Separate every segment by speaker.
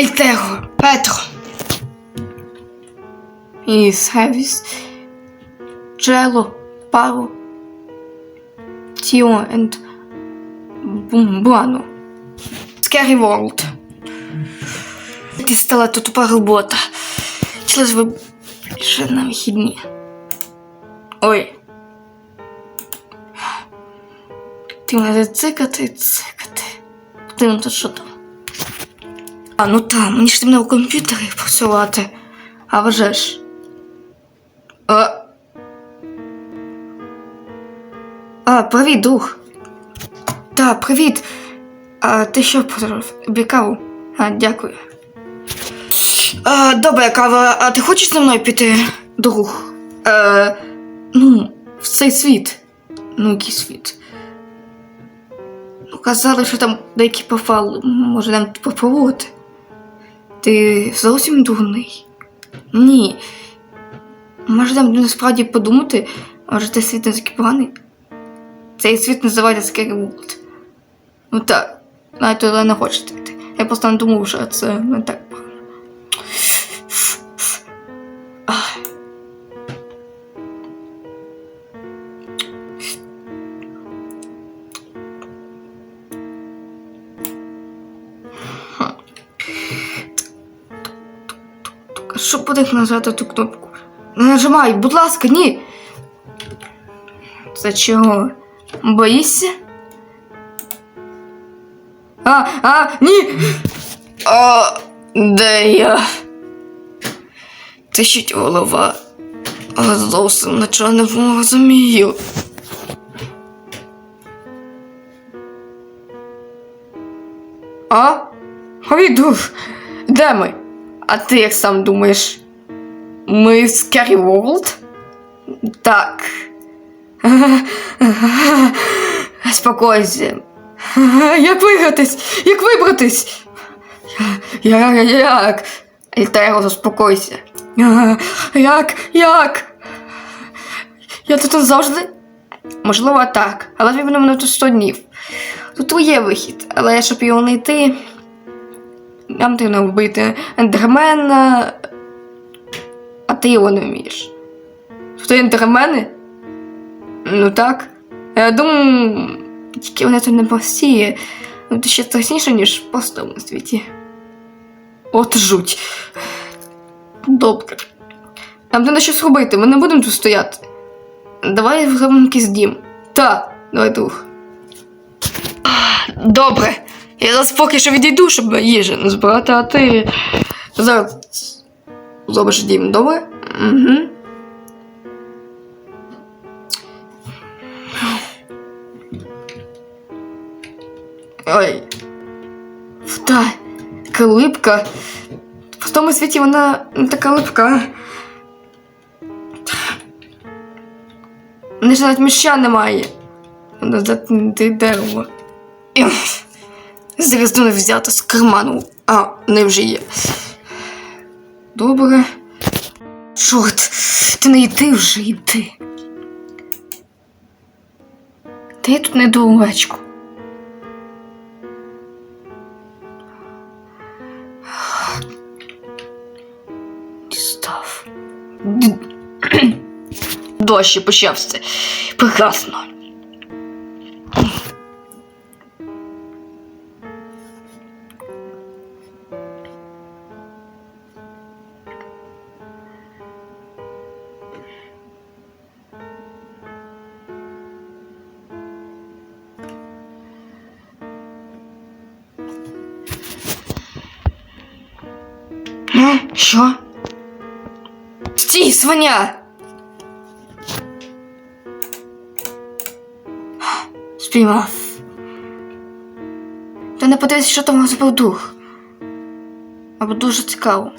Speaker 1: Ельтеро, Петро. І Севіс. Джело, Паро. Тіо and Бумбано. Scary World. Дістала тут тупа робота. Чого ж ви ще на вихідні? Ой. Ти мене цикати, цикати. Ти ну то що там? А, ну там, мені ж треба на комп'ютері працювати. А вже ж. А, а привіт, дух. Та, привіт. А ти що подоров? Бікаву? А, дякую. А, добре, кава, а ти хочеш зі мною піти, друг? Е, ну, в цей світ. Ну, який світ? Ну, казали, що там деякі попали. Може нам попробувати? Ти зовсім дурний? Ні. Може нам насправді подумати, може цей світ не такий поганий? Цей світ називається Scary World. Ну так, навіть туди не хочете. Я просто не думав, що це не так погано. А Що буде як нажати ту кнопку? Не нажимай, будь ласка, ні. Це чого? Боїшся? А, а, ні. А, де я? Тищить голова. Але зовсім нічого не розумію. А? Ховідуш, де ми? А ти як сам думаєш? Ми в Scary World? Так. Спокойся. Як вигратись? Як вибратись? Я, я, як? Ельтеро, заспокойся. Як? Як? Я тут завжди? Можливо, так, але тобі мене тут 100 днів. Тут є вихід, але щоб його знайти, нам треба вбити ендермена, а ти його не вмієш. Хто ендермени? Ну так. Я думаю, тільки вони тут не прості. Ну, це ще страшніше, ніж в простому світі. От жуть. Добре. Нам треба щось робити, ми не будемо тут стояти. Давай зробимо якийсь дім. Та, давай друг. Добре. Я зараз поки що відійду, щоб їжі не збирати, а ти зараз зробиш дім, добре? Угу. Ой. Та, така. В тому світі вона не така липка. Не ж навіть міща немає. Вона дерево. Не взяти з карману. А, не вже є. Добре. Чорт, ти не йди вже йди. Та я тут не до овечку. Дістав. Дощ почався. Прекрасно. Що? Стій, свиня! Спіймав. Та не подивись, що там розбив дух. Або дуже цікаво.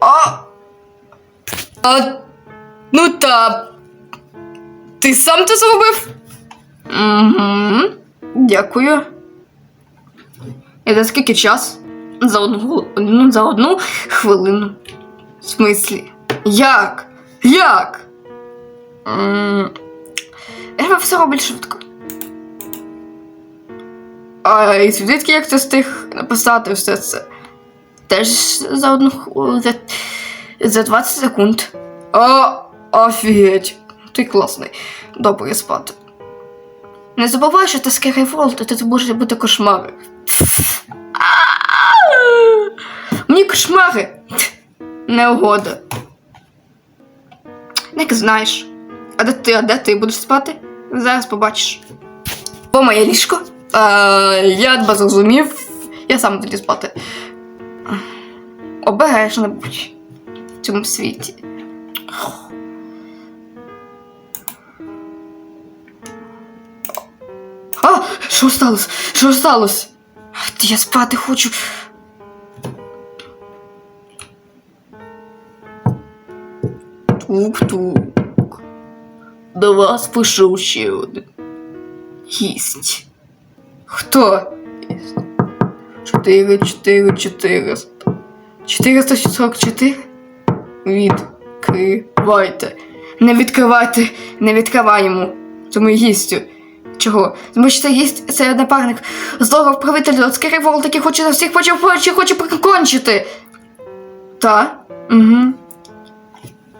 Speaker 1: А! А! Ну та. Ти сам це зробив? Угу. Дякую. І за скільки час? За одну, ну, за одну хвилину. В смислі? Як? Як? Треба все робити швидко. А і звідки як ти встиг написати все це? Теж за одну за, за 20 секунд. А, офігеть. Ти класний. Добре спати. Не забувай, що ти скерейволт, і тут бути кошмари. Мені кошмари. Не угода. Як знаєш. А де ти, а де ти будеш спати? Зараз побачиш. По моє ліжко. А, я тебе зрозумів. Я сам тоді спати. Обережно будь в цьому світі. Що сталося? Що сталося? Я спати хочу. Тук-тук. До вас прийшов ще один. Гість. Хто? Чотири, чотири, чотириста. 444? Відкривайте. Не відкривайте, не відкриваємо. Цьому гістю. Чого? Тому що це гість це напарник злого правителя от Скеріволт, який хоче на всіх почав чи хоче прикончити. Та? Угу.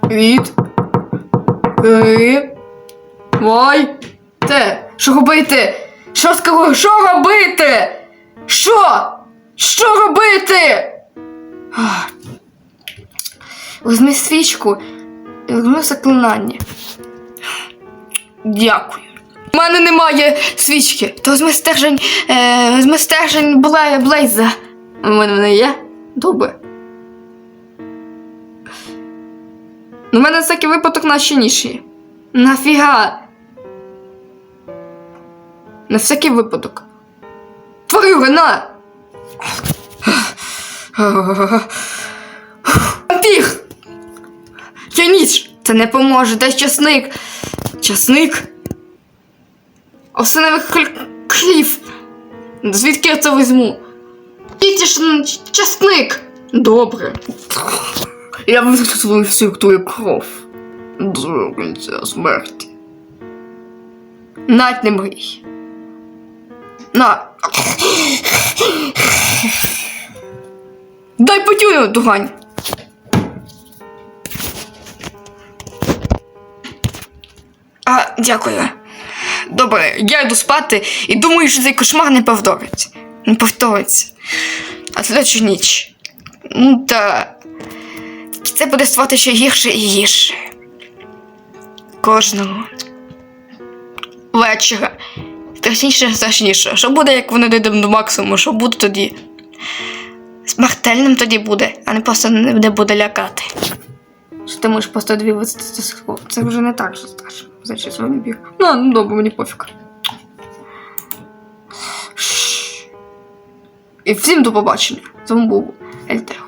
Speaker 1: Від. Кри. Вай. Те. Що робити? Що скажу? Що робити? Що? Що робити? Візьми свічку і візьми заклинання. Дякую. У мене немає свічки. То візьми стержень. Е, візьми стержень Бле, Блейза. У мене вона є? Добре. У мене всякий випадок наші ніші. Нафіга? На всякий випадок. Тварюга, на! Вампір! Я ніч! Це не поможе, дай часник. Часник? Осиновий хл- Звідки я це візьму? Ч- часник. Добре. Я висвітлю всю твою кров. До смерті. Навіть не мрій. На. Дай потюню, дугань. А, дякую. Добре, я йду спати і думаю, що цей кошмар не повториться. Не повториться. А слідчу ніч. Ну та. Це буде ставати ще гірше і гірше. Кожного вечора. Страшніше, страшніше. Що буде, як вони дійдемо до максимуму? Що буде тоді? Смертельним тоді буде, а не просто не буде лякати. Що ти можеш просто дві це, Це вже не так що страшно. Зачем з вами біг? Ну, ну добре, мені пофіг. І всім до побачення. З вами був Ельтео.